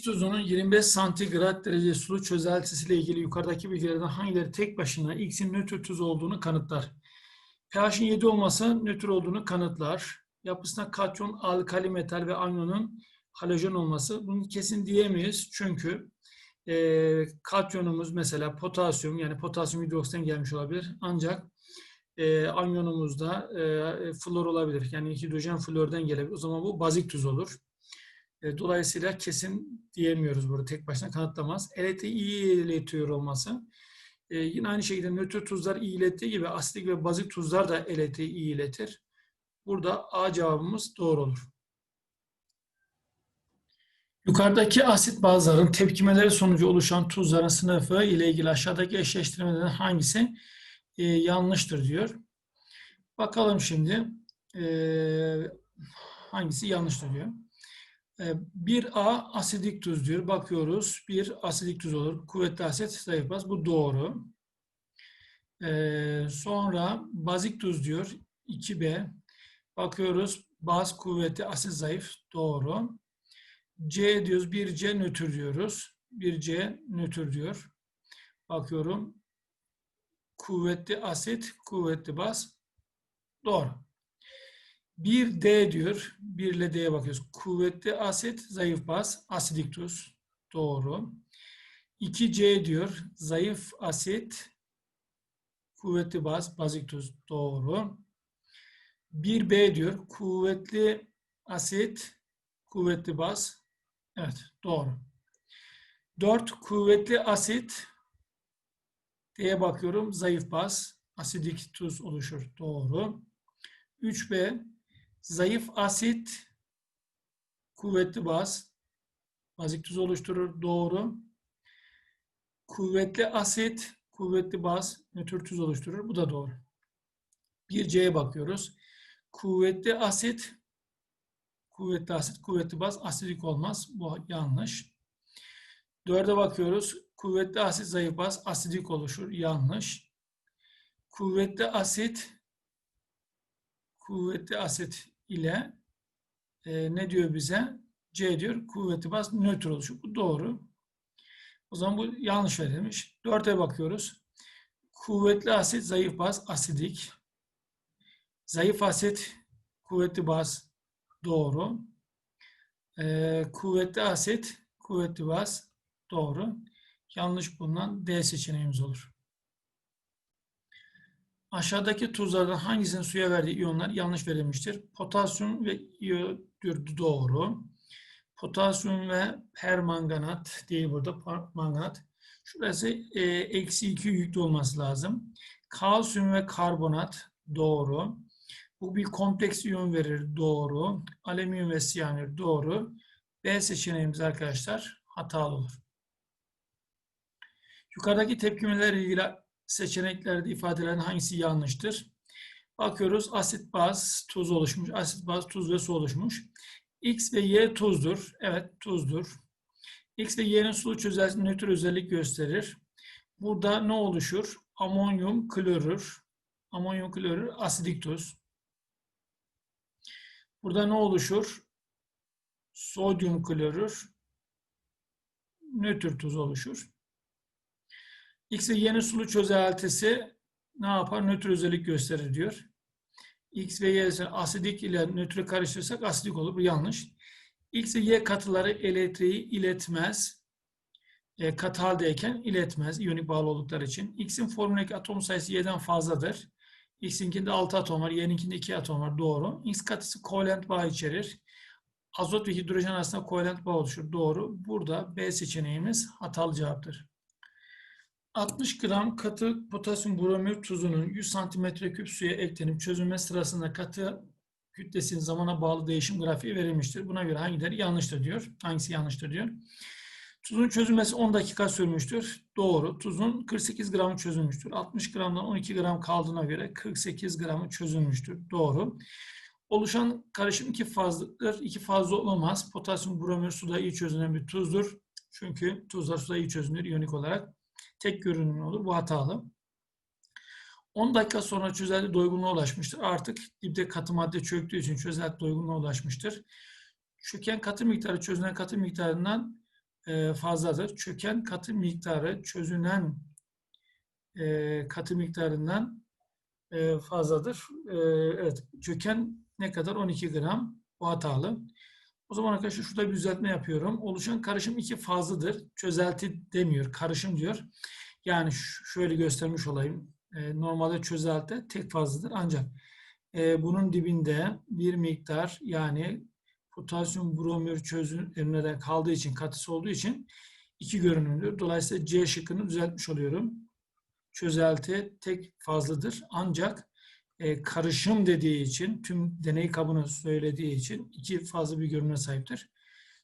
X tuzunun 25 santigrat derece sulu çözeltisiyle ilgili yukarıdaki bilgilerden hangileri tek başına X'in nötr tuz olduğunu kanıtlar? pH'in 7 olması nötr olduğunu kanıtlar. Yapısına katyon, alkali metal ve anyonun halojen olması. Bunu kesin diyemeyiz çünkü e, katyonumuz mesela potasyum yani potasyum hidroksiden gelmiş olabilir. Ancak e, anyonumuzda e, flor olabilir. Yani hidrojen flordan gelebilir. O zaman bu bazik tuz olur. E, dolayısıyla kesin diyemiyoruz burada tek başına kanıtlamaz. Eleti iyi iletiyor olması. E, yine aynı şekilde nötr tuzlar iyi ilettiği gibi asidik ve bazik tuzlar da eleti iyi iletir. Burada A cevabımız doğru olur. Yukarıdaki asit bazların tepkimeleri sonucu oluşan tuzların sınıfı ile ilgili aşağıdaki eşleştirmelerin hangisi e, yanlıştır diyor. Bakalım şimdi e, hangisi yanlıştır diyor. 1A e, asidik tuz diyor. Bakıyoruz. Bir asidik tuz olur. Kuvvetli asit zayıf baz. Bu doğru. Ee, sonra bazik tuz diyor. 2B. Bakıyoruz. Baz kuvvetli asit zayıf. Doğru. C diyoruz. 1C nötr diyoruz. 1C nötr diyor. Bakıyorum. Kuvvetli asit, kuvvetli baz. Doğru. 1D diyor. 1 ile D'ye bakıyoruz. Kuvvetli asit, zayıf baz, asidik tuz. Doğru. 2C diyor. Zayıf asit, kuvvetli baz, bazik tuz. Doğru. 1B diyor. Kuvvetli asit, kuvvetli baz. Evet, doğru. 4 kuvvetli asit D'ye bakıyorum. Zayıf baz, asidik tuz oluşur. Doğru. 3B Zayıf asit kuvvetli baz bazik tuz oluşturur. Doğru. Kuvvetli asit kuvvetli baz nötr tuz oluşturur. Bu da doğru. Bir C'ye bakıyoruz. Kuvvetli asit kuvvetli asit kuvvetli baz asidik olmaz. Bu yanlış. Dörde bakıyoruz. Kuvvetli asit zayıf baz asidik oluşur. Yanlış. Kuvvetli asit kuvvetli asit ile e, ne diyor bize? C diyor kuvvetli baz nötr oluşuyor. Bu doğru. O zaman bu yanlış verilmiş. Dörte bakıyoruz. Kuvvetli asit, zayıf baz, asidik. Zayıf asit, kuvvetli baz, doğru. Ee, kuvvetli asit, kuvvetli baz, doğru. Yanlış bulunan D seçeneğimiz olur. Aşağıdaki tuzlardan hangisinin suya verdiği iyonlar yanlış verilmiştir? Potasyum ve iyodür doğru. Potasyum ve permanganat değil burada manganat. Şurası e, eksi 2 yüklü olması lazım. Kalsiyum ve karbonat doğru. Bu bir kompleks iyon verir doğru. Alüminyum ve siyanür doğru. B seçeneğimiz arkadaşlar hatalı olur. Yukarıdaki tepkimelerle ilgili seçeneklerde ifadelerin hangisi yanlıştır? Bakıyoruz asit baz tuz oluşmuş. Asit baz tuz ve su oluşmuş. X ve Y tuzdur. Evet tuzdur. X ve Y'nin sulu çözelti nötr özellik gösterir. Burada ne oluşur? Amonyum klorür. Amonyum klorür asidik tuz. Burada ne oluşur? Sodyum klorür nötr tuz oluşur. X ve Y'nin sulu çözeltisi ne yapar? Nötr özellik gösterir diyor. X ve Y asidik ile nötrü karıştırırsak asidik olur. Bu yanlış. X ve Y katıları elektriği iletmez. E, katı haldeyken iletmez. İyonik bağlı oldukları için. X'in formüldeki atom sayısı Y'den fazladır. X'inkinde 6 atom var. Y'ninkinde 2 atom var. Doğru. X katısı kovalent bağ içerir. Azot ve hidrojen arasında kovalent bağ oluşur. Doğru. Burada B seçeneğimiz hatalı cevaptır. 60 gram katı potasyum bromür tuzunun 100 santimetre küp suya eklenip çözülme sırasında katı kütlesinin zamana bağlı değişim grafiği verilmiştir. Buna göre hangileri yanlıştır diyor. Hangisi yanlıştır diyor. Tuzun çözülmesi 10 dakika sürmüştür. Doğru. Tuzun 48 gramı çözülmüştür. 60 gramdan 12 gram kaldığına göre 48 gramı çözülmüştür. Doğru. Oluşan karışım iki fazladır. İki fazla olamaz. Potasyum bromür suda iyi çözünen bir tuzdur. Çünkü tuzlar suda iyi çözünür iyonik olarak tek görünümlü olur. Bu hatalı. 10 dakika sonra çözelti doygunluğa ulaşmıştır. Artık dipte katı madde çöktüğü için çözelti doygunluğa ulaşmıştır. Çöken katı miktarı çözünen katı miktarından e, fazladır. Çöken katı miktarı çözünen e, katı miktarından e, fazladır. Evet, çöken ne kadar? 12 gram. Bu hatalı. O zaman arkadaşlar şurada bir düzeltme yapıyorum. Oluşan karışım iki fazladır. Çözelti demiyor, karışım diyor. Yani şöyle göstermiş olayım. E, normalde çözelti tek fazladır. Ancak e, bunun dibinde bir miktar yani potasyum bromür çözünürlüğünden kaldığı için, katısı olduğu için iki görünümlüdür. Dolayısıyla C şıkkını düzeltmiş oluyorum. Çözelti tek fazladır. Ancak e, karışım dediği için, tüm deney kabını söylediği için iki fazla bir görünüme sahiptir.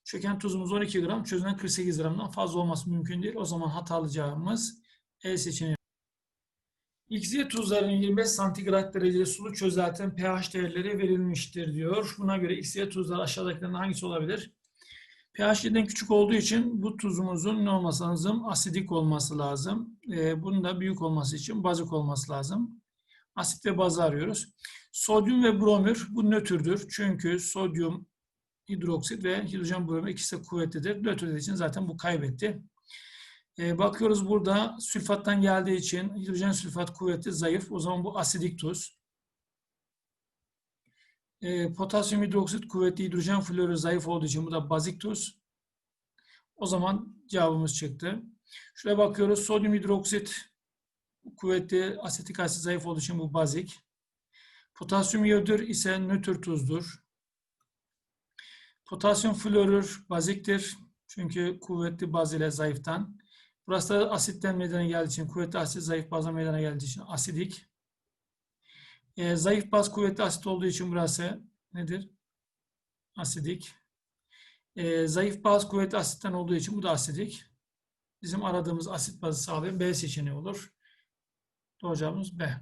Çöken tuzumuz 12 gram, çözünen 48 gramdan fazla olması mümkün değil. O zaman hatalı cevabımız E seçeneği. XY tuzlarının 25 santigrat derecede sulu çözeltin pH değerleri verilmiştir diyor. Buna göre XY tuzlar aşağıdakilerden hangisi olabilir? pH 7'den küçük olduğu için bu tuzumuzun ne olması lazım? Asidik olması lazım. Ee, bunun da büyük olması için bazik olması lazım. Asit ve bazı arıyoruz. Sodyum ve bromür bu nötrdür. Çünkü sodyum hidroksit ve hidrojen bromür ikisi de kuvvetlidir. Nötr için zaten bu kaybetti. Ee, bakıyoruz burada sülfattan geldiği için hidrojen sülfat kuvvetli, zayıf. O zaman bu asidik tuz. Ee, potasyum hidroksit kuvvetli, hidrojen florü zayıf olduğu için bu da bazik tuz. O zaman cevabımız çıktı. Şuraya bakıyoruz. Sodyum hidroksit kuvvetli, asetik asit zayıf olduğu için bu bazik. Potasyum iyodür ise nötr tuzdur. Potasyum florür baziktir. Çünkü kuvvetli baz ile zayıftan. Burası da asitten meydana geldiği için, kuvvetli asit zayıf bazdan meydana geldiği için asidik. Ee, zayıf baz kuvvetli asit olduğu için burası nedir? Asidik. Ee, zayıf baz kuvvetli asitten olduğu için bu da asidik. Bizim aradığımız asit bazı sağlayan B seçeneği olur. Doğru cevabımız B.